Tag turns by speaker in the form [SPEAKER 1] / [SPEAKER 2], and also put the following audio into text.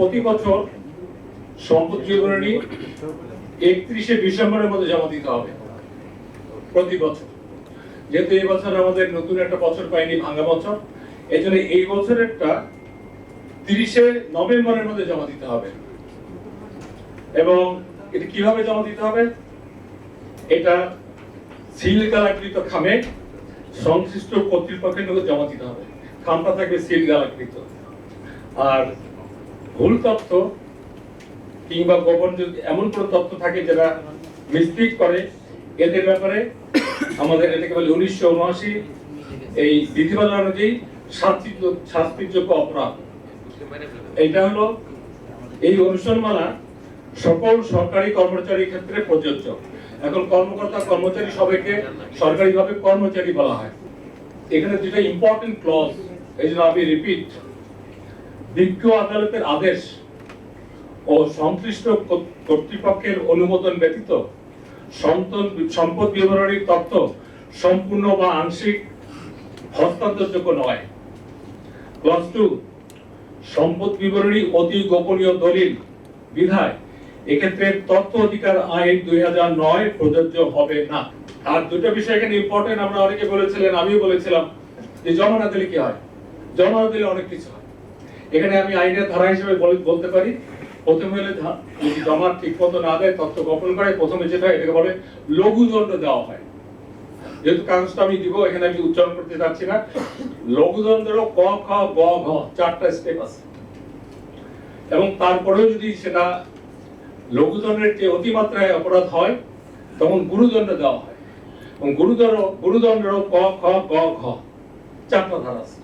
[SPEAKER 1] প্রতি বছর সম্পদ বিবরণী একত্রিশে ডিসেম্বরের মধ্যে জমা দিতে হবে প্রতি বছর। যেহেতু এই বছর আমাদের নতুন একটা বছর পাইনি, ভাঙা বছর এই জন্য এই বছরেরটা তিরিশে নভেম্বরের মধ্যে জমা দিতে হবে। এবং এটা কীভাবে জমা দিতে হবে? এটা সিল গালাকৃত খামে সংশ্লিষ্ট কর্তৃপক্ষের জমা দিতে হবে। খামটা থাকবে সিল গালাকৃত আর ভুল তথ্য কিংবা গোপন যদি এমন কোনো তথ্য থাকে যেটা মিস্টেক করে, এদের ব্যাপারে আমাদের এটাকে বলে উনিশশো উনআশি এই বিধিমালা অনুযায়ী শাস্তিযোগ্য শাস্তিযোগ্য অপরাধ। এইটা হলো এই অনুসরণমালা সকল সরকারি কর্মচারীর ক্ষেত্রে প্রযোজ্য। এখন কর্মকর্তা, কর্মচারী সবাইকে সরকারিভাবে কর্মচারী বলা হয়। এখানে যেটা ইম্পর্টেন্ট ক্লজ এই জন্য আমি রিপিট বিজ্ঞ আদালতের আদেশ ও সংশ্লিষ্ট কর্তৃপক্ষের অনুমোদন ব্যতীত সম্পদ বিবরণীর তথ্য সম্পূর্ণ বা আংশিক হস্তান্তরযোগ্য নয়। ক্লজ টু, সম্পদ বিবরণী অতি গোপনীয় দলিল বিধায় এক্ষেত্রে তথ্য অধিকার আইন দুই হাজার নয় প্রযোজ্য হবে না। আর দুটো বিষয় এখানে ইম্পর্টেন্ট আমরা অনেকে বলেছিলেন, আমিও বলেছিলাম যে জমা না দিলে কি হয়। জমা না দিলে অনেক কিছু হয়। এখানে আমি আইনের ধারা হিসেবে বলতে পারি, প্রথমে হলে যদি জমা ঠিক মতো না দেয়, তথ্য গোপন করে, প্রথমে যেটা এটাকে বলে লঘুদণ্ড দেওয়া হয়। যেহেতু কাগজটা আমি দিব, এখানে আমি উচ্চারণ করতে যাচ্ছি না। লঘুদণ্ডেরও ক, খ, গ, ঘ, চারটা স্টেপ আছে। এবং তারপরেও যদি সেটা লঘুদণ্ডের যে অতিমাত্রায় অপরাধ হয়, তখন গুরুদণ্ড দেওয়া হয়। এবং গুরুদর গুরুদণ্ডেরও ক, খ, গ, ঘ, চারটা ধারা আছে।